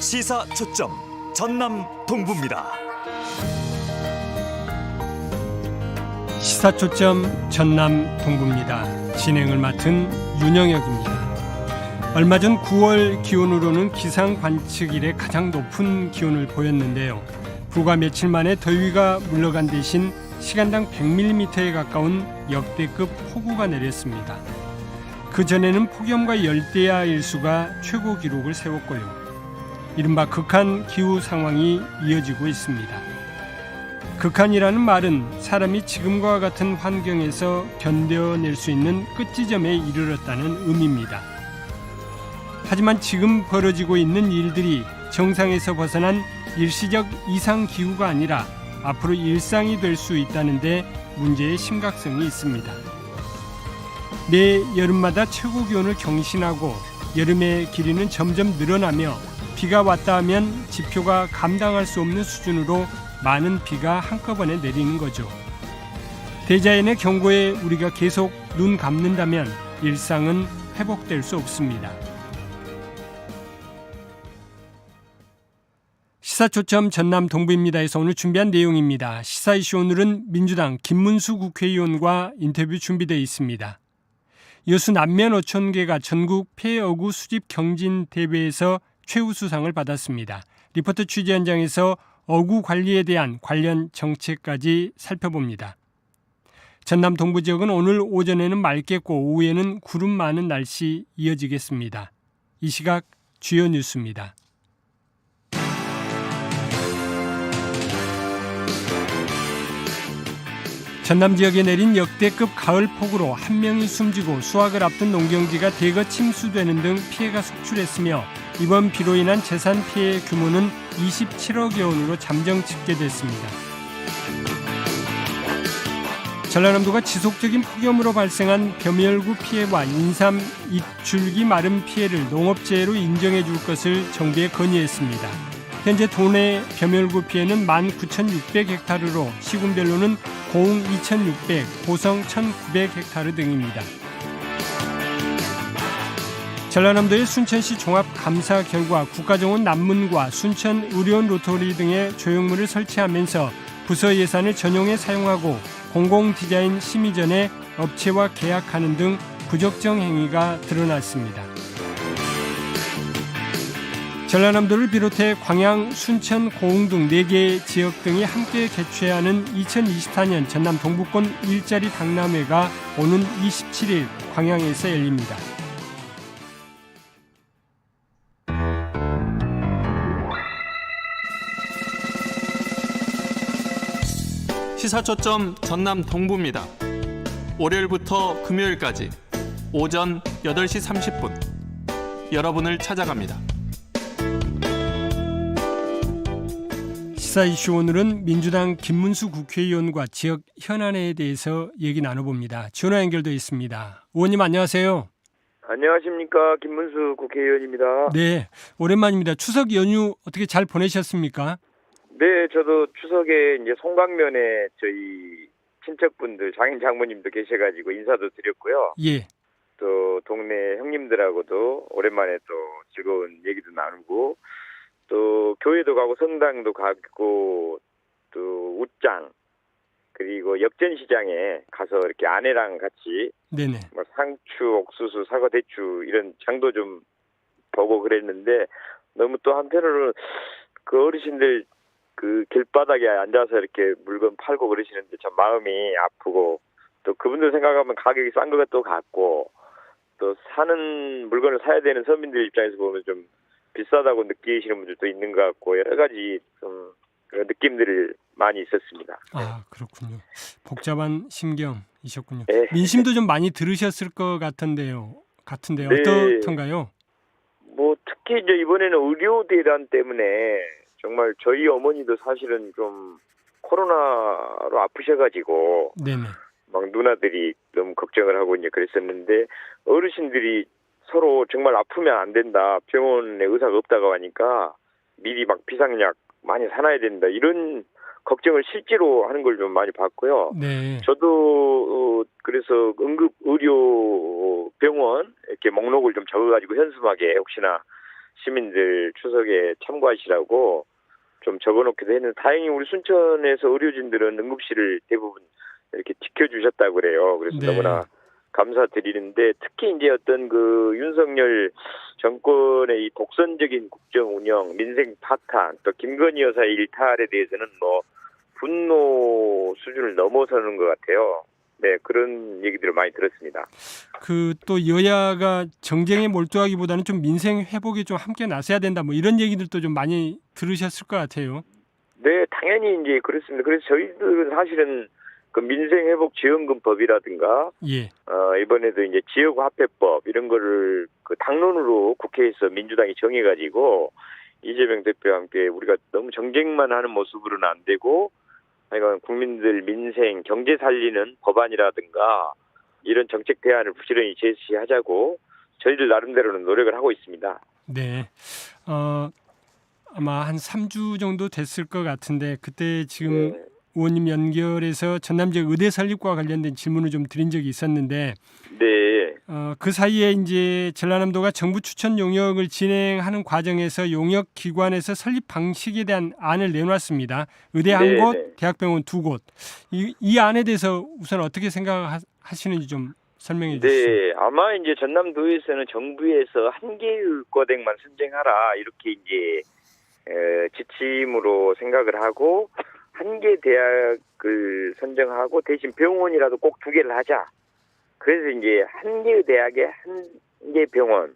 시사 초점 전남 동부입니다. 시사 초점 전남 동부입니다. 진행을 맡은 윤영혁입니다. 얼마 전 9월 기온으로는 기상 관측 이래 가장 높은 기온을 보였는데요. 불과 며칠 만에 더위가 물러간 대신 시간당 100mm에 가까운 역대급 폭우가 내렸습니다. 그 전에는 폭염과 열대야 일수가 최고 기록을 세웠고요. 이른바 극한 기후 상황이 이어지고 있습니다. 극한이라는 말은 사람이 지금과 같은 환경에서 견뎌낼 수 있는 끝지점에 이르렀다는 의미입니다. 하지만 지금 벌어지고 있는 일들이 정상에서 벗어난 일시적 이상 기후가 아니라 앞으로 일상이 될 수 있다는데 문제의 심각성이 있습니다. 매 여름마다 최고 기온을 경신하고 여름의 길이는 점점 늘어나며 비가 왔다 하면 지표가 감당할 수 없는 수준으로 많은 비가 한꺼번에 내리는 거죠. 대자연의 경고에 우리가 계속 눈 감는다면 일상은 회복될 수 없습니다. 시사 초점 전남 동부입니다에서 오늘 준비한 내용입니다. 시사 이슈 오늘은 민주당 김문수 국회의원과 인터뷰 준비되어 있습니다. 여수 남면 어촌계가 전국 폐어구 수집 경진 대회에서 최우수상을 받았습니다. 리포터 취재 현장에서 어구 관리에 대한 관련 정책까지 살펴봅니다. 전남 동부 지역은 오늘 오전에는 맑겠고 오후에는 구름 많은 날씨 이어지겠습니다. 이 시각 주요 뉴스입니다. 전남 지역에 내린 역대급 가을 폭우로 한 명이 숨지고 수확을 앞둔 농경지가 대거 침수되는 등 피해가 속출했으며 이번 비로 인한 재산 피해 규모는 27억여 원으로 잠정 집계됐습니다. 전라남도가 지속적인 폭염으로 발생한 벼멸구 피해와 인삼 잎줄기 마름 피해를 농업재해로 인정해 줄 것을 정부에 건의했습니다. 현재 도내 벼멸구 피해는 19,600헥타르로 시군별로는 고흥 2,600, 고성 1,900헥타르 등입니다. 전라남도의 순천시 종합 감사 결과 국가정원 남문과 순천 의료원 로터리 등의 조형물을 설치하면서 부서 예산을 전용에 사용하고 공공 디자인 심의 전에 업체와 계약하는 등 부적정 행위가 드러났습니다. 전라남도를 비롯해 광양, 순천, 고흥 등 4개 지역 등이 함께 개최하는 2024년 전남 동부권 일자리 당남회가 오는 27일 광양에서 열립니다. 시사 초점 전남 동부입니다. 월요일부터 금요일까지 오전 8시 30분 여러분을 찾아갑니다. 시사 이슈 오늘은 민주당 김문수 국회의원과 지역 현안에 대해서 얘기 나눠봅니다. 전화 연결돼 있습니다. 의원님 안녕하세요. 안녕하십니까 김문수 국회의원입니다. 네, 오랜만입니다. 추석 연휴 어떻게 잘 보내셨습니까? 네, 저도 추석에 이제 송강면에 저희 친척분들 장인 장모님도 계셔가지고 인사도 드렸고요. 예, 또 동네 형님들하고도 오랜만에 또 즐거운 얘기도 나누고 또 교회도 가고 성당도 가고 또 웃장 그리고 역전시장에 가서 이렇게 아내랑 같이 네네. 뭐 상추, 옥수수, 사과, 대추 이런 장도 좀 보고 그랬는데 너무 또 한편으로는 그 어르신들 그 길바닥에 앉아서 이렇게 물건 팔고 그러시는데 참 마음이 아프고 또 그분들 생각하면 가격이 싼 것도 같고 또 사는 물건을 사야 되는 서민들 입장에서 보면 좀 비싸다고 느끼시는 분들도 있는 것 같고 여러 가지 좀 느낌들을 많이 있었습니다. 아 그렇군요. 복잡한 심경이셨군요. 네. 민심도 좀 많이 들으셨을 것 같은데요. 같은데요. 네. 어떻던가요? 뭐 특히 이제 이번에는 의료 대란 때문에 정말 저희 어머니도 사실은 좀 코로나로 아프셔가지고 네네. 막 누나들이 너무 걱정을 하고 이제 그랬었는데 어르신들이 서로 정말 아프면 안 된다 병원에 의사가 없다고 하니까 미리 막 비상약 많이 사놔야 된다 이런 걱정을 실제로 하는 걸 좀 많이 봤고요. 네. 저도 어, 그래서 응급 의료 병원 이렇게 목록을 좀 적어가지고 현수막에 혹시나 시민들 추석에 참고하시라고 좀 적어놓기도 했는데 다행히 우리 순천에서 의료진들은 응급실을 대부분 이렇게 지켜주셨다고 그래요. 그래서 네. 너무나 감사드리는데 특히 이제 어떤 그 윤석열 정권의 이 독선적인 국정 운영, 민생 파탄, 또 김건희 여사의 일탈에 대해서는 뭐 분노 수준을 넘어서는 것 같아요. 네, 그런 얘기들을 많이 들었습니다. 그 또 여야가 정쟁에 몰두하기보다는 좀 민생 회복에 좀 함께 나서야 된다. 뭐 이런 얘기들도 좀 많이 들으셨을 것 같아요. 네, 당연히 이제 그렇습니다. 그래서 저희들은 사실은 그 민생회복지원금법이라든가 예. 어, 이번에도 이제 지역화폐법 이런 거를 그 당론으로 국회에서 민주당이 정해가지고 이재명 대표와 함께 우리가 너무 정쟁만 하는 모습으로는 안 되고 그러니까 국민들 민생 경제 살리는 법안이라든가 이런 정책 대안을 부지런히 제시하자고 저희들 나름대로는 노력을 하고 있습니다. 네. 어 아마 한 3주 정도 됐을 것 같은데 그때 지금 네. 의원님 연결해서 전남 지역 의대 설립과 관련된 질문을 좀 드린 적이 있었는데 네. 어, 그 사이에 이제 전라남도가 정부 추천 용역을 진행하는 과정에서 용역 기관에서 설립 방식에 대한 안을 내놓았습니다. 의대 한 네, 곳, 네. 대학병원 두 곳. 이, 이 안에 대해서 우선 어떻게 생각하시는지 좀 설명해 주시죠. 네, 아마 이제 전남도에서는 정부에서 한 개의 의과대만 선정하라 이렇게 이제 에, 지침으로 생각을 하고 한 개 대학을 선정하고 대신 병원이라도 꼭 두 개를 하자. 그래서 이제 한 개의 대학에 한 개 병원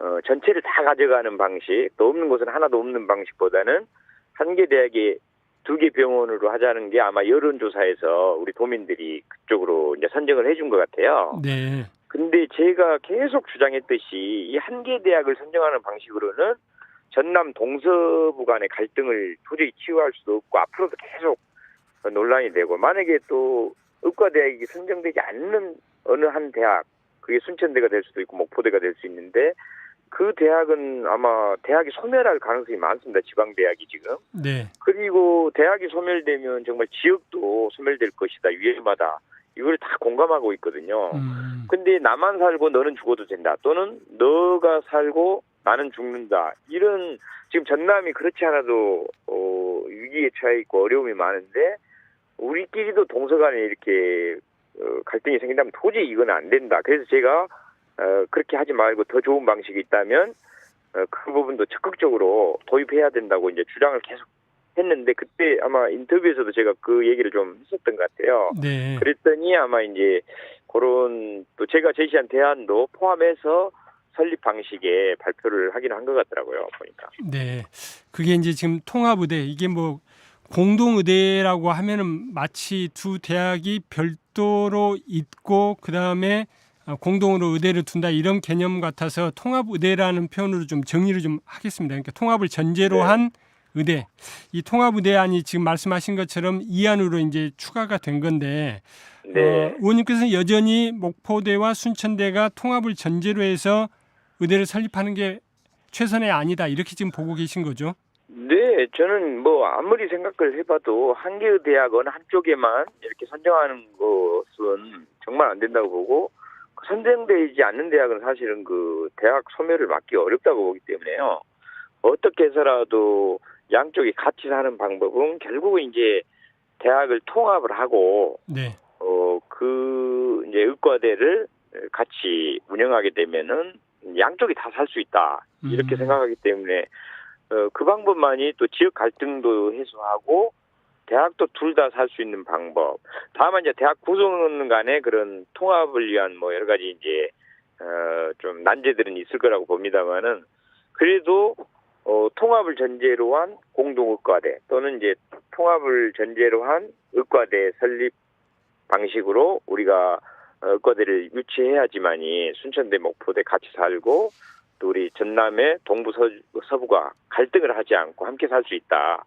어, 전체를 다 가져가는 방식, 또 없는 곳은 하나도 없는 방식보다는 한 개 대학에 두 개 병원으로 하자는 게 아마 여론조사에서 우리 도민들이 그쪽으로 이제 선정을 해준 것 같아요. 네. 근데 제가 계속 주장했듯이 이 한 개 대학을 선정하는 방식으로는 전남 동서부 간의 갈등을 도저히 치유할 수도 없고 앞으로도 계속 논란이 되고 만약에 또 의과대학이 선정되지 않는 어느 한 대학 그게 순천대가 될 수도 있고 목포대가 될 수 있는데 그 대학은 아마 대학이 소멸할 가능성이 많습니다. 지방 대학이 지금. 네. 그리고 대학이 소멸되면 정말 지역도 소멸될 것이다. 위험하다. 이걸 다 공감하고 있거든요. 음, 근데 나만 살고 너는 죽어도 된다. 또는 너가 살고 나는 죽는다. 이런 지금 전남이 그렇지 않아도 어, 위기에 처해 있고 어려움이 많은데 우리끼리도 동서간에 이렇게 어, 갈등이 생긴다면 도저히 이건 안 된다. 그래서 제가 어, 그렇게 하지 말고 더 좋은 방식이 있다면 어, 그 부분도 적극적으로 도입해야 된다고 이제 주장을 계속 했는데 그때 아마 인터뷰에서도 제가 그 얘기를 좀 했었던 것 같아요. 네. 그랬더니 아마 이제 그런 또 제가 제시한 대안도 포함해서 설립 방식에 발표를 하긴 한것 같더라고요 보니까. 네. 그게 이제 지금 통합의대 이게 뭐 공동의대라고 하면은 마치 두 대학이 별도로 있고 그 다음에 어, 공동으로 의대를 둔다 이런 개념 같아서 통합의대라는 표현으로 좀 정리를 좀 하겠습니다. 그러니까 통합을 전제로 네. 한 의대. 이 통합의대안이 지금 말씀하신 것처럼 이 안으로 이제 추가가 된 건데 네. 어, 의원님께서는 여전히 목포대와 순천대가 통합을 전제로 해서 의대를 설립하는 게 최선의 아니다 이렇게 지금 보고 계신 거죠? 네, 저는 뭐 아무리 생각을 해봐도 한 개의 대학 어느 한쪽에만 이렇게 선정하는 것은 정말 안 된다고 보고 그 선정되지 않는 대학은 사실은 그 대학 소멸을 막기 어렵다고 보기 때문에요. 어떻게 해서라도 양쪽이 같이 사는 방법은 결국은 이제 대학을 통합을 하고 네, 어, 그, 이제 의과대를 같이 운영하게 되면은 양쪽이 다 살 수 있다. 이렇게 음. 생각하기 때문에, 어, 그 방법만이 또 지역 갈등도 해소하고, 대학도 둘 다 살 수 있는 방법. 다만 이제 대학 구성 간에 그런 통합을 위한 뭐 여러 가지 이제, 어, 좀 난제들은 있을 거라고 봅니다만은, 그래도, 어, 통합을 전제로 한 공동 의과대 또는 이제 통합을 전제로 한 의과대 설립 방식으로 우리가 의과대를 유치해야지만이 순천대, 목포대 같이 살고 또 우리 전남의 동부 서, 서부가 갈등을 하지 않고 함께 살 수 있다.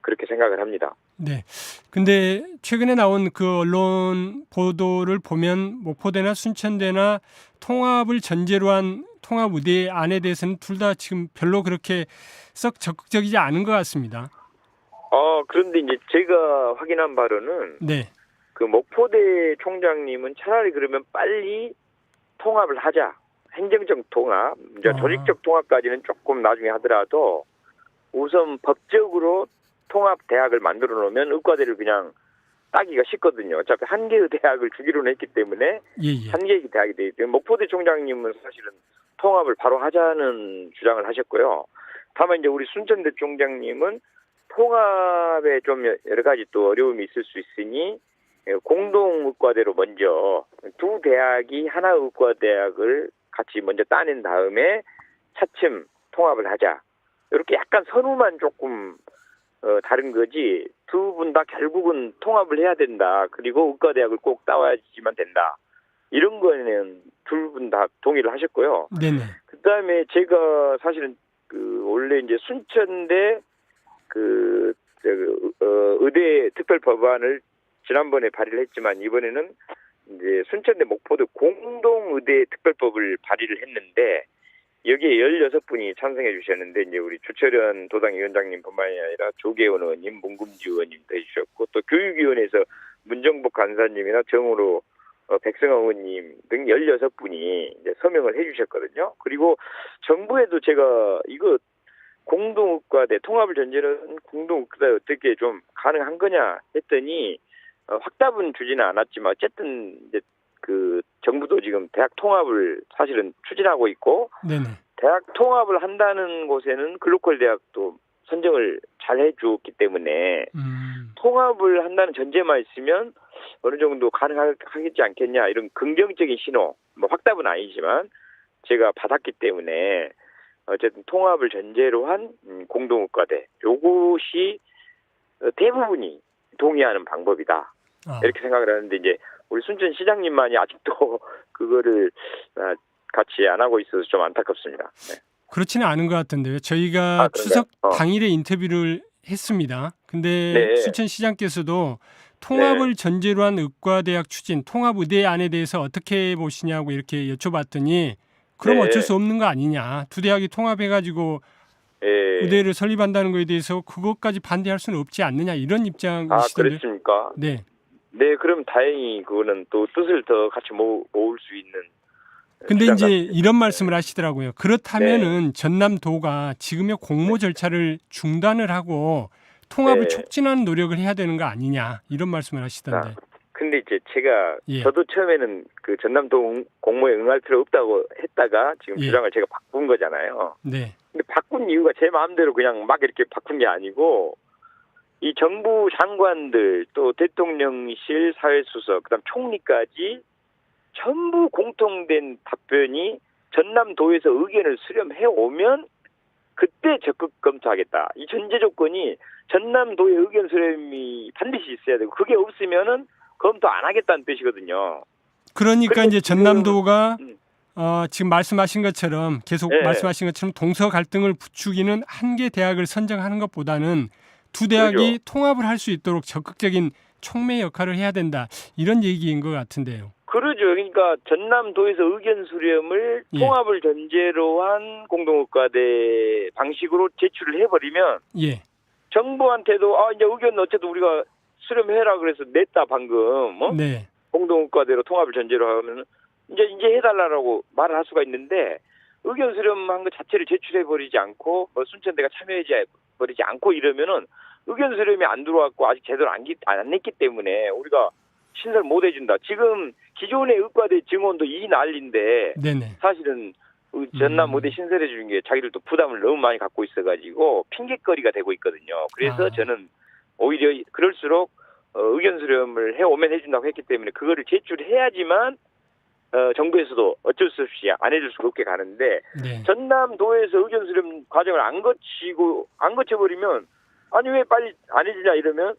그렇게 생각을 합니다. 네. 근데 최근에 나온 그 언론 보도를 보면 목포대나 순천대나 통합을 전제로 한 통합 의대 안에 대해서는 둘 다 지금 별로 그렇게 썩 적극적이지 않은 것 같습니다. 어, 그런데 이제 제가 확인한 바로는 네, 그 목포대 총장님은 차라리 그러면 빨리 통합을 하자. 행정적 통합, 이제 아. 조직적 통합까지는 조금 나중에 하더라도 우선 법적으로 통합 대학을 만들어 놓으면 의과대를 그냥 따기가 쉽거든요. 어차피 한 개의 대학을 주기로는 했기 때문에 예 예. 한 개의 대학이 되기 때문에 목포대 총장님은 사실은 통합을 바로 하자는 주장을 하셨고요. 다만 이제 우리 순천대 총장님은 통합에 좀 여러 가지 또 어려움이 있을 수 있으니 예, 공동 의과대로 먼저 두 대학이 하나 의과대학을 같이 먼저 따낸 다음에 차츰 통합을 하자. 이렇게 약간 선우만 조금 어, 다른 거지 두 분 다 결국은 통합을 해야 된다. 그리고 의과대학을 꼭 따와야지만 된다. 이런 거는 둘 분 다 동의를 하셨고요. 네네. 그다음에 제가 사실은 그 원래 이제 순천대 그 저, 어, 의대 특별 법안을 지난번에 발의를 했지만 이번에는 이제 순천대 목포대 공동 의대 특별법을 발의를 했는데 여기에 16분이 찬성해 주셨는데 이제 우리 주철현 도당 위원장님 뿐만이 아니라 조계원 의원님, 문금지 의원님도 해주셨고 또 교육위원회에서 문정복 간사님이나 정으로 어, 백승호 의원님 등 16분이 이제 서명을 해 주셨거든요. 그리고 정부에도 제가 이거 공동의과대 통합을 전제는 공동의과대 어떻게 좀 가능한 거냐 했더니 어, 확답은 주지는 않았지만 어쨌든 이제 그 정부도 지금 대학 통합을 사실은 추진하고 있고 네네. 대학 통합을 한다는 곳에는 글로컬 대학도 선정을 잘 해주었기 때문에 음. 통합을 한다는 전제만 있으면 어느 정도 가능하겠지 않겠냐 이런 긍정적인 신호 뭐 확답은 아니지만 제가 받았기 때문에 어쨌든 통합을 전제로 한 음, 공동의과대 요것이 어, 대부분이 동의하는 방법이다 아, 이렇게 생각을 하는데 이제 우리 순천 시장님만이 아직도 그거를 아, 같이 안 하고 있어서 좀 안타깝습니다. 네. 그렇지는 않은 것 같은데요. 저희가 아? 추석 어. 당일에 인터뷰를 했습니다. 근데 네. 순천 시장께서도 통합을 전제로 한 의과대학 추진, 통합의대 안에 대해서 어떻게 보시냐고 이렇게 여쭤봤더니 그럼 네. 어쩔 수 없는 거 아니냐. 두 대학이 통합해가지고 예. 의대를 설립한다는 거에 대해서 그것까지 반대할 수는 없지 않느냐 이런 아 입장이시던데. 그랬습니까? 네. 네, 그럼 다행히 그거는 또 뜻을 더 같이 모, 모을 수 있는. 근데 이제 같습니다. 이런 말씀을 하시더라고요. 네. 그렇다면은 전남도가 지금의 공모 절차를 중단을 하고 통합을 네. 촉진하는 노력을 해야 되는 거 아니냐 이런 말씀을 하시던데. 아, 근데 이제 제가 예. 저도 처음에는 그 전남도 공모에 응할 필요 없다고 했다가 지금 예. 주장을 제가 바꾼 거잖아요. 네. 근데 바꾼 이유가 제 마음대로 그냥 막 이렇게 바꾼 게 아니고 이 정부 장관들 또 대통령실 사회수석 그다음 총리까지 전부 공통된 답변이 전남도에서 의견을 수렴해 오면 그때 적극 검토하겠다. 이 전제 조건이 전남도의 의견 수렴이 반드시 있어야 되고 그게 없으면은 검토 안 하겠다는 뜻이거든요. 그러니까 이제 전남도가 음. 어, 지금 말씀하신 것처럼 계속 네. 말씀하신 것처럼 동서 갈등을 부추기는 한 개 대학을 선정하는 것보다는 두 대학이 그렇죠. 통합을 할 수 있도록 적극적인 촉매 역할을 해야 된다 이런 얘기인 것 같은데요. 그러죠. 그러니까 전남도에서 의견 수렴을 예. 통합을 전제로 한 공동의과대 방식으로 제출을 해버리면 예. 정부한테도 아 이제 의견 어쨌든 우리가 수렴해라 그래서 냈다 방금 어? 네. 공동의과대로 통합을 전제로 하면 이제 이제 해달라고 말을 할 수가 있는데 의견 수렴한 것 자체를 제출해 버리지 않고 뭐 순천대가 참여하지 버리지 않고 이러면은 의견 수렴이 안 들어왔고 아직 제대로 안, 기- 안 냈기 때문에 우리가 신설 못 해준다. 지금 기존의 의과대 증원도 이 난리인데 네네. 사실은 의- 전남 음. 의대 신설해 주는 게 자기들도 부담을 너무 많이 갖고 있어가지고 핑계거리가 되고 있거든요. 그래서 아. 저는 오히려 그럴수록 어, 의견 수렴을 해오면 해준다고 했기 때문에 그거를 제출해야지만 어, 정부에서도 어쩔 수 없이 안 해줄 수가 없게 가는데 네. 전남도에서 의견 수렴 과정을 안 거치고 안 거쳐버리면 아니 왜 빨리 안 해주냐 이러면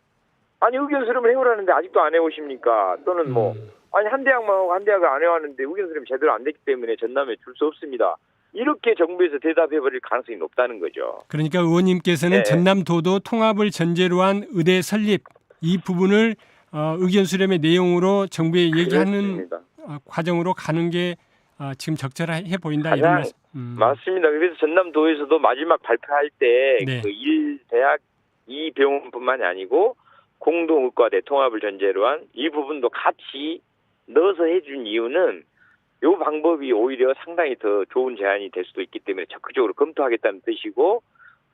아니 의견 수렴을 해오라는데 아직도 안 해오십니까? 또는 뭐 음. 아니 한 대학만 하고 한 대학을 안 해왔는데 의견 수렴이 제대로 안 됐기 때문에 전남에 줄 수 없습니다. 이렇게 정부에서 대답해버릴 가능성이 높다는 거죠. 그러니까 의원님께서는 네. 전남도도 통합을 전제로 한 의대 설립 이 부분을 어, 의견 수렴의 내용으로 정부에 얘기하는. 어, 과정으로 가는 게 어, 지금 적절해 보인다 이런 말씀. 음. 맞습니다. 그래서 전남도에서도 마지막 발표할 때 네. 그일 대학 이 병원뿐만이 아니고 공동의과대 통합을 전제로 한 이 부분도 같이 넣어서 해준 이유는 요 방법이 오히려 상당히 더 좋은 제안이 될 수도 있기 때문에 적극적으로 검토하겠다는 뜻이고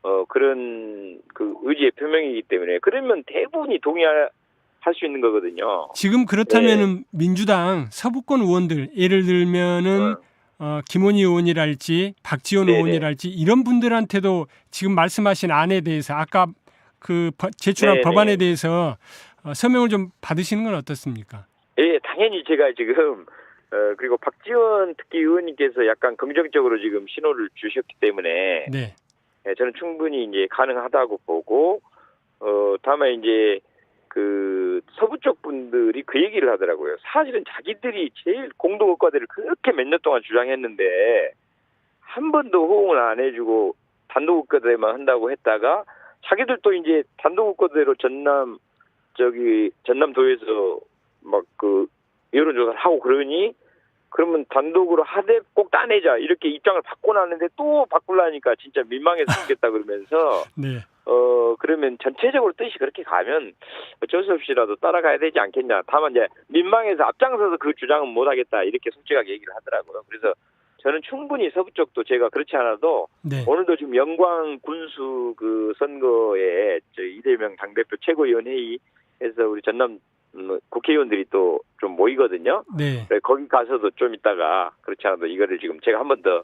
어 그런 그 의지의 표명이기 때문에 그러면 대부분이 동의할 수 있는 거거든요. 지금 그렇다면은 민주당 서부권 의원들 예를 들면은 어, 김원희 의원이랄지 박지원 네네. 의원이랄지 이런 분들한테도 지금 말씀하신 안에 대해서 아까 그 버- 제출한 네네. 법안에 대해서 어, 서명을 좀 받으시는 건 어떻습니까? 예, 당연히 제가 지금 어 그리고 박지원 특히 의원님께서 약간 긍정적으로 지금 신호를 주셨기 때문에 네. 예, 저는 충분히 이제 가능하다고 보고 어 다만 이제 그 서부 쪽 분들이 그 얘기를 하더라고요. 사실은 자기들이 제일 공동 의과대를 그렇게 몇 년 동안 주장했는데 한 번도 호응을 안 해주고 단독 의과대만 한다고 했다가 자기들도 이제 단독 의과대로 전남 저기 전남도에서 막 그 여론조사를 하고 그러니 그러면 단독으로 하되 꼭 따내자 이렇게 입장을 바꿔 놨는데 또 바꾸려니까 진짜 민망해서 죽겠다 그러면서 네. 어 그러면 전체적으로 뜻이 그렇게 가면 어쩔 수 없이라도 따라가야 되지 않겠냐. 다만 이제 민망해서 앞장서서 그 주장은 못 하겠다 이렇게 솔직하게 얘기를 하더라고요. 그래서 저는 충분히 서부 쪽도 제가 그렇지 않아도 네. 오늘도 지금 영광 군수 그 선거에 저 이재명 당대표 최고위원회의에서 우리 전남 음, 국회의원들이 또 좀 모이거든요. 네. 거기 가서도 좀 있다가 그렇지 않아도 이거를 지금 제가 한 번 더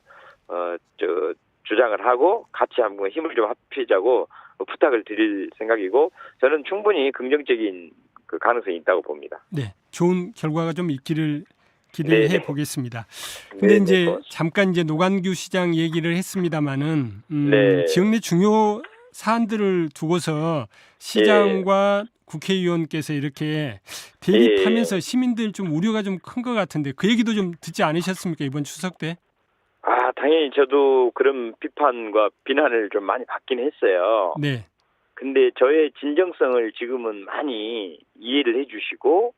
어, 저, 주장을 하고 같이 한번 힘을 좀 합치자고 부탁을 드릴 생각이고 저는 충분히 긍정적인 그 가능성이 있다고 봅니다. 네. 좋은 결과가 좀 있기를 기대해 네네. 보겠습니다. 근데 네, 이제 네, 잠깐 이제 노관규 시장 얘기를 했습니다마는 음, 네. 지역 내 중요 사안들을 두고서 시장과 국회의원께서 이렇게 대립하면서 시민들 좀 우려가 좀 큰 것 같은데 그 얘기도 좀 듣지 않으셨습니까 이번 추석 때? 아 당연히 저도 그런 비판과 비난을 좀 많이 받긴 했어요. 네, 근데 저의 진정성을 지금은 많이 이해를 해주시고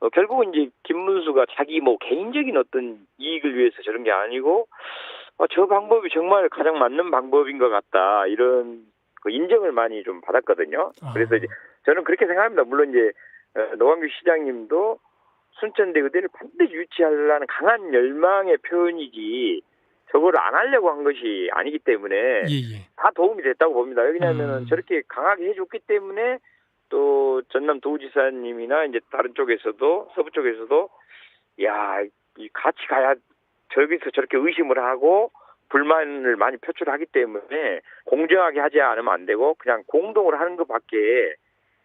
어, 결국은 이제 김문수가 자기 뭐 개인적인 어떤 이익을 위해서 저런 게 아니고 어, 저 방법이 정말 가장 맞는 방법인 것 같다 이런 그 인정을 많이 좀 받았거든요. 아. 그래서 이제 저는 그렇게 생각합니다. 물론 이제 어, 노광규 시장님도 순천대 의대를 반드시 유치하려는 강한 열망의 표현이지 저걸 안 하려고 한 것이 아니기 때문에 예, 예. 다 도움이 됐다고 봅니다. 왜냐하면 음. 저렇게 강하게 해줬기 때문에 또 전남 도지사님이나 이제 다른 쪽에서도 서부 쪽에서도 야, 이 같이 가야 저기서 저렇게 의심을 하고 불만을 많이 표출하기 때문에 공정하게 하지 않으면 안 되고 그냥 공동으로 하는 것밖에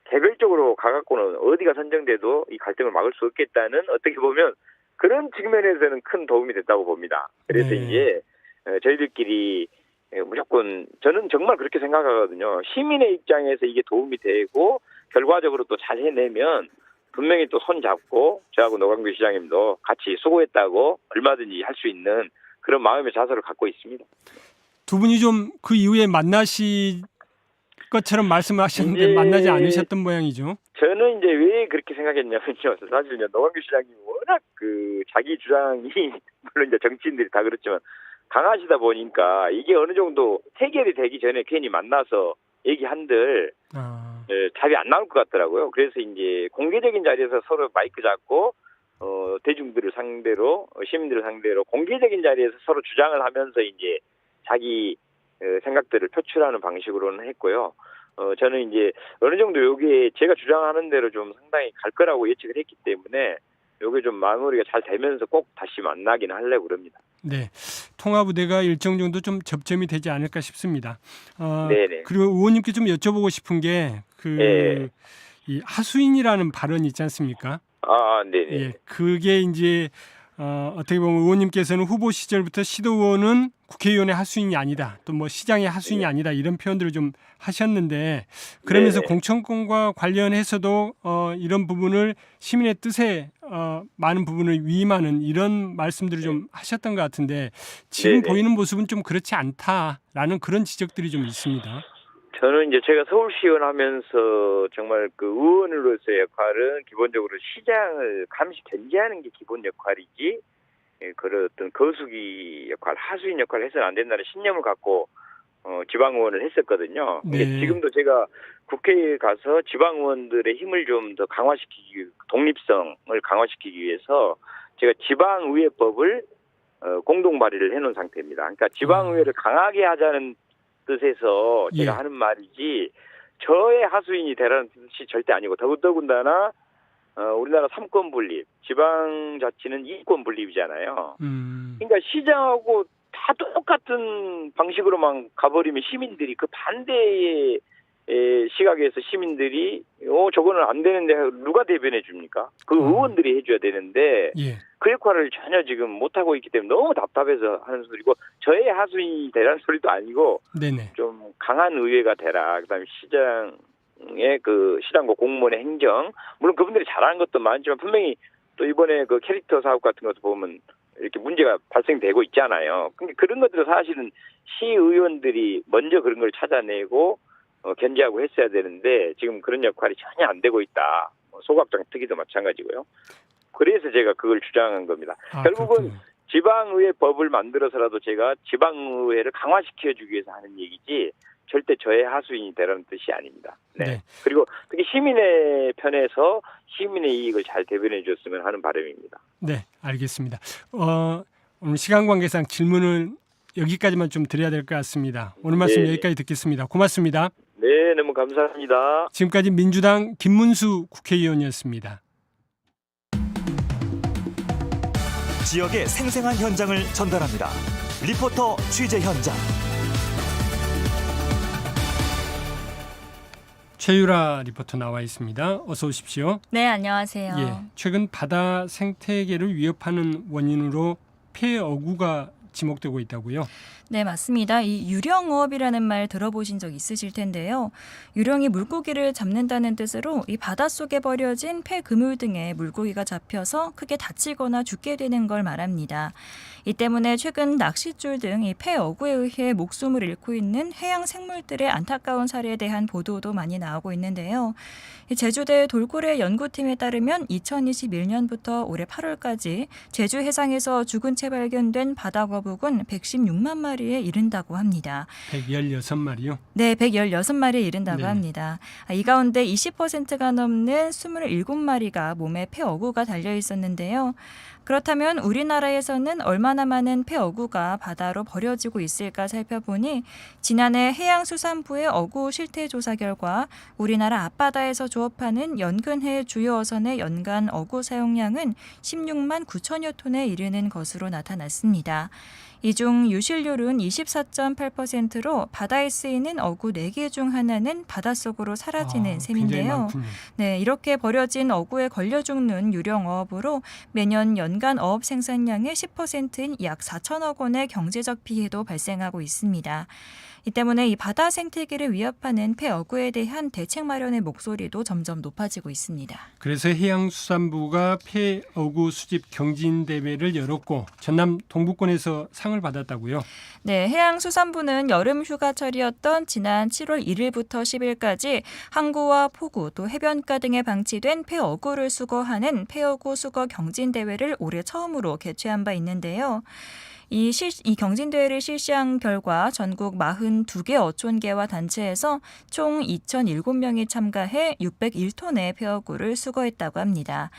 개별적으로 가갖고는 어디가 선정돼도 이 갈등을 막을 수 없겠다는 어떻게 보면 그런 측면에서는 큰 도움이 됐다고 봅니다. 그래서 네. 이제 어, 저희들끼리 예, 무조건 저는 정말 그렇게 생각하거든요. 시민의 입장에서 이게 도움이 되고 결과적으로 또 잘 해내면 분명히 또 손 잡고 저하고 노광규 시장님도 같이 수고했다고 얼마든지 할 수 있는 그런 마음의 자세를 갖고 있습니다. 두 분이 좀 그 이후에 만나시 것처럼 말씀하셨는데 예. 만나지 않으셨던 모양이죠. 저는 이제 왜 그렇게 생각했냐면요. 사실요, 노광규 시장님이 워낙 그 자기 주장이 물론 이제 정치인들이 다 그렇지만 강하시다 보니까 이게 어느 정도 해결이 되기 전에 괜히 만나서 얘기한들 아, 예, 답이 안 나올 것 같더라고요. 그래서 이제 공개적인 자리에서 서로 마이크 잡고 어, 대중들을 상대로 어, 시민들을 상대로 공개적인 자리에서 서로 주장을 하면서 이제 자기 어, 생각들을 표출하는 방식으로는 했고요. 어, 저는 이제 어느 정도 여기에 제가 주장하는 대로 좀 상당히 갈 거라고 예측을 했기 때문에 요게 좀 마무리가 잘 되면서 꼭 다시 만나긴 하려고 그럽니다. 네. 통화 부대가 일정 정도 좀 접점이 되지 않을까 싶습니다. 어, 네네. 그리고 의원님께 좀 여쭤보고 싶은 게그 예. 이 하수인이라는 발언 있지 않습니까? 아, 네네. 예, 그게 이제 어, 어떻게 보면 의원님께서는 후보 시절부터 시도원은 국회의원의 하수인이 아니다, 또 뭐 시장의 하수인이 네. 아니다 이런 표현들을 좀 하셨는데 그러면서 네네. 공천권과 관련해서도 어, 이런 부분을 시민의 뜻에 어, 많은 부분을 위임하는 이런 말씀들을 좀 하셨던 것 같은데 지금 네. 보이는 모습은 좀 그렇지 않다라는 그런 지적들이 좀 있습니다. 저는 이제 제가 서울시 의원 하면서 정말 그 의원으로서의 역할은 기본적으로 시장을 감시 견제하는 게 기본 역할이지 예, 그런 어떤 거수기 역할, 하수인 역할을 해서는 안 된다는 신념을 갖고 어, 지방의원을 했었거든요. 네. 지금도 제가 국회에 가서 지방 의원들의 힘을 좀 더 강화시키기, 독립성을 강화시키기 위해서 제가 지방의회법을 어, 공동 발의를 해놓은 상태입니다. 그러니까 지방의회를 강하게 하자는 뜻에서 제가 예. 하는 말이지 저의 하수인이 되라는 뜻이 절대 아니고 더더군다나 어, 우리나라 삼권 분립, 지방자치는 이권 분립이잖아요. 음, 그러니까 시장하고 다 똑같은 방식으로만 가버리면 시민들이 그 반대의 에, 시각에서 시민들이 어 저거는 안 되는데 누가 대변해 줍니까? 그 음. 의원들이 해줘야 되는데 예. 그 역할을 전혀 지금 못 하고 있기 때문에 너무 답답해서 하는 소리고 저의 하수인이 되라는 소리도 아니고 네네. 좀 강한 의회가 되라. 그다음에 시장의 그 시장과 공무원의 행정 물론 그분들이 잘하는 것도 많지만 분명히 또 이번에 그 캐릭터 사업 같은 것도 보면 이렇게 문제가 발생되고 있잖아요. 근데 그런 것들은 사실은 시의원들이 먼저 그런 걸 찾아내고 어, 견제하고 했어야 되는데 지금 그런 역할이 전혀 안 되고 있다. 뭐 소각장 특위도 마찬가지고요. 그래서 제가 그걸 주장한 겁니다. 아, 결국은 그렇군요. 지방의회 법을 만들어서라도 제가 지방의회를 강화시켜 주기 위해서 하는 얘기지 절대 저의 하수인이 되라는 뜻이 아닙니다. 네. 네. 그리고 특히 시민의 편에서 시민의 이익을 잘 대변해 줬으면 하는 바람입니다. 네, 알겠습니다. 어, 오늘 시간 관계상 질문을 여기까지만 좀 드려야 될 것 같습니다. 오늘 말씀 네. 여기까지 듣겠습니다. 고맙습니다. 네, 너무 감사합니다. 지금까지 민주당 김문수 국회의원이었습니다. 지역의 생생한 현장을 전달합니다. 리포터 취재 현장. 최유라 리포터 나와 있습니다. 어서 오십시오. 네, 안녕하세요. 예, 최근 바다 생태계를 위협하는 원인으로 폐어구가 지목되고 있다고요. 네, 맞습니다. 이 유령어업이라는 말 들어보신 적 있으실 텐데요. 유령이 물고기를 잡는다는 뜻으로 이 바닷속에 버려진 폐 그물 등에 물고기가 잡혀서 크게 다치거나 죽게 되는 걸 말합니다. 이 때문에 최근 낚싯줄 등 이 폐 어구에 의해 목숨을 잃고 있는 해양 생물들의 안타까운 사례에 대한 보도도 많이 나오고 있는데요. 이 제주대 돌고래 연구팀에 따르면 2021년부터 올해 8월까지 제주 해상에서 죽은 채 발견된 바다거북은 116만 마리 에 이른다고 합니다. 116마리요. 네, 116마리에 이른다고 네네. 합니다. 아, 이 가운데 20%가 넘는 27마리가 몸에 폐어구가 달려 있었는데요. 그렇다면 우리나라에서는 얼마나 많은 폐어구가 바다로 버려지고 있을까 살펴보니 지난해 해양수산부의 어구 실태 조사 결과 우리나라 앞바다에서 조업하는 연근해 주요 어선의 연간 어구 사용량은 16만 9천여 톤에 이르는 것으로 나타났습니다. 이 중 유실률은 24.8%로 바다에 쓰이는 어구 4개 중 하나는 바닷속으로 사라지는 아, 셈인데요. 네, 이렇게 버려진 어구에 걸려 죽는 유령 어업으로 매년 연간 어업 생산량의 10%인 약 4천억 원의 경제적 피해도 발생하고 있습니다. 이 때문에 이 바다 생태계를 위협하는 폐어구에 대한 대책 마련의 목소리도 점점 높아지고 있습니다. 그래서 해양수산부가 폐어구 수집 경진 대회를 열었고 전남 동부권에서 상을 받았다고요. 네, 해양수산부는 여름 휴가철이었던 지난 7월 1일부터 10일까지 항구와 포구 또 해변가 등에 방치된 폐어구를 수거하는 폐어구 수거 경진 대회를 올해 처음으로 개최한 바 있는데요. 이, 실, 이 경진대회를 실시한 결과 전국 42개 어촌계와 단체에서 총 2,007명이 참가해 601톤의 폐어구를 수거했다고 합니다.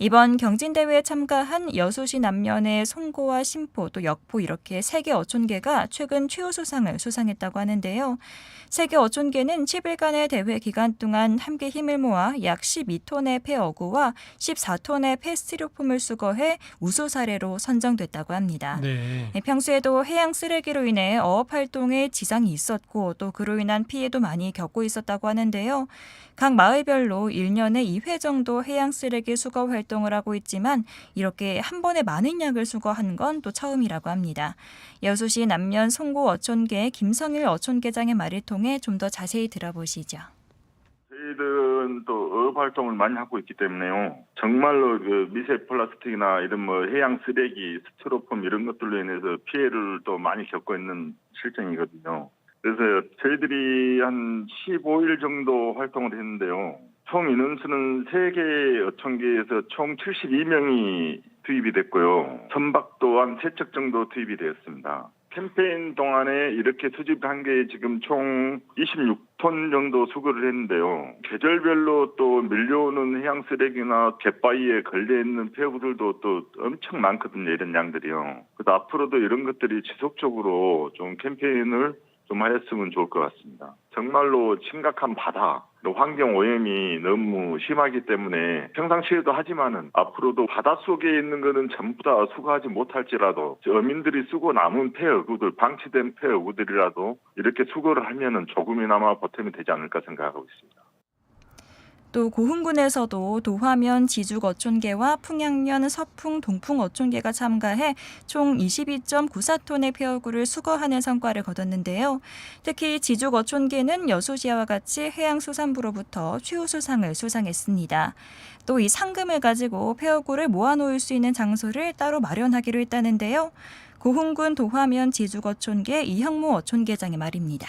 이번 경진대회에 참가한 여수시 남면의 송고와 신포 또 역포 이렇게 세개 어촌계가 최근 최우수상을 수상했다고 하는데요. 세계 어촌계는 10일간의 대회 기간 동안 함께 힘을 모아 약 12톤의 폐어구와 14톤의 폐스티로폼을 수거해 우수 사례로 선정됐다고 합니다. 네. 네, 평소에도 해양 쓰레기로 인해 어업 활동에 지장이 있었고 또 그로 인한 피해도 많이 겪고 있었다고 하는데요. 각 마을별로 1년에 2회 정도 해양 쓰레기 수거 활동 을 하고 있지만 이렇게 한 번에 많은 양을 수거한 건 또 처음이라고 합니다. 여수시 남면 송고 어촌계 김성일 어촌계장의 말을 통해 좀 더 자세히 들어보시죠. 저희들은 또 어업 활동을 많이 하고 있기 때문에요. 정말로 그 미세 플라스틱이나 이런 뭐 해양 쓰레기, 스티로폼 이런 것들로 인해서 피해를 또 많이 겪고 있는 실정이거든요. 그래서 저희들이 한 15일 정도 활동을 했는데요. 총 인원수는 3개 어촌계에서 총 72명이 투입이 됐고요. 선박도 한 3척 정도 투입이 되었습니다. 캠페인 동안에 이렇게 수집한 게 지금 총 26톤 정도 수거를 했는데요. 계절별로 또 밀려오는 해양 쓰레기나 갯바위에 걸려 있는 폐구들도 또 엄청 많거든요. 이런 양들이요. 그래서 앞으로도 이런 것들이 지속적으로 좀 캠페인을 좀 하였으면 좋을 것 같습니다. 정말로 심각한 바다, 환경 오염이 너무 심하기 때문에 평상시에도 하지만은 앞으로도 바닷속에 있는 거는 전부 다 수거하지 못할지라도 어민들이 쓰고 남은 폐어구들, 방치된 폐어구들이라도 이렇게 수거를 하면은 조금이나마 보탬이 되지 않을까 생각하고 있습니다. 또 고흥군에서도 도화면 지죽 어촌계와 풍양면 서풍 동풍 어촌계가 참가해 총 22.94톤의 폐어구를 수거하는 성과를 거뒀는데요. 특히 지죽 어촌계는 여수시와 같이 해양수산부로부터 최우수상을 수상했습니다. 또 이 상금을 가지고 폐어구를 모아놓을 수 있는 장소를 따로 마련하기로 했다는데요. 고흥군 도화면 지죽 어촌계 이형무 어촌계장의 말입니다.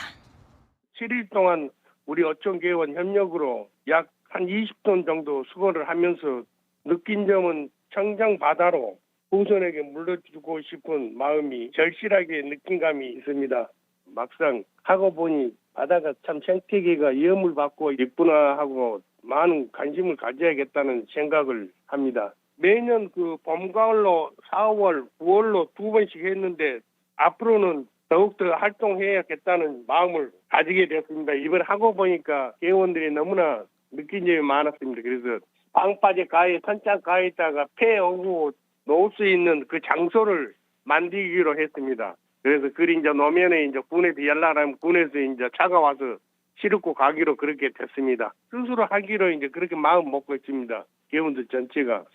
7일 동안 우리 어촌계원 협력으로 약 한 20톤 정도 수거를 하면서 느낀 점은 청정 바다로 후손에게 물려주고 싶은 마음이 절실하게 느낀 감이 있습니다. 막상 하고 보니 바다가 참 생태계가 위험을 받고 있구나 하고 많은 관심을 가져야겠다는 생각을 합니다. 매년 그 봄, 가을로 4월, 9월로 두 번씩 했는데 앞으로는 더욱더 활동해야겠다는 마음을 가지게 되었습니다. 이번 하고 보니까 회원들이 너무나 느낀 점이 많았습니다. 그래서 방파제 가에 선착 가에다가 폐 오고 놓을 수 있는 그 장소를 만들기로 했습니다. 그래서 그리 이제 노면에 이제 군에서 연락하면 군에서 이제 차가 와서 실고 가기로 그렇게 됐습니다. 스스로 하기로 이제 그렇게 마음 먹고 있습니다. 회원들 전체가.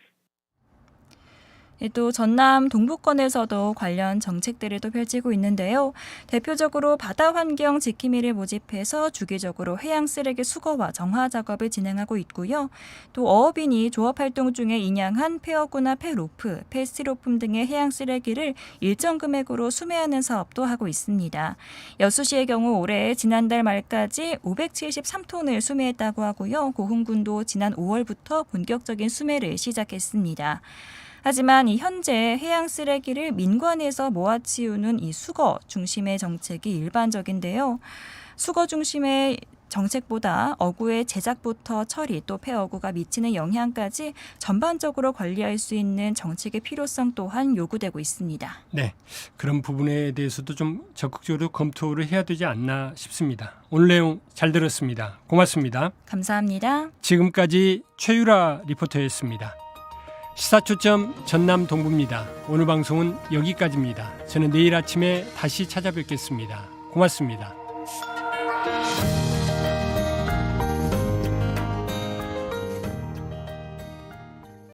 또 전남 동부권에서도 관련 정책들을 또 펼치고 있는데요. 대표적으로 바다 환경 지킴이를 모집해서 주기적으로 해양 쓰레기 수거와 정화 작업을 진행하고 있고요. 또 어업인이 조업 활동 중에 인양한 폐어구나 폐로프, 폐스티로폼 등의 해양 쓰레기를 일정 금액으로 수매하는 사업도 하고 있습니다. 여수시의 경우 올해 지난달 말까지 573톤을 수매했다고 하고요. 고흥군도 지난 5월부터 본격적인 수매를 시작했습니다. 하지만 이 현재 해양 쓰레기를 민관에서 모아치우는 이 수거 중심의 정책이 일반적인데요. 수거 중심의 정책보다 어구의 제작부터 처리 또 폐어구가 미치는 영향까지 전반적으로 관리할 수 있는 정책의 필요성 또한 요구되고 있습니다. 네, 그런 부분에 대해서도 좀 적극적으로 검토를 해야 되지 않나 싶습니다. 오늘 내용 잘 들었습니다. 고맙습니다. 감사합니다. 지금까지 최유라 리포터였습니다. 시사초점 전남 동부입니다. 오늘 방송은 여기까지입니다. 저는 내일 아침에 다시 찾아뵙겠습니다. 고맙습니다.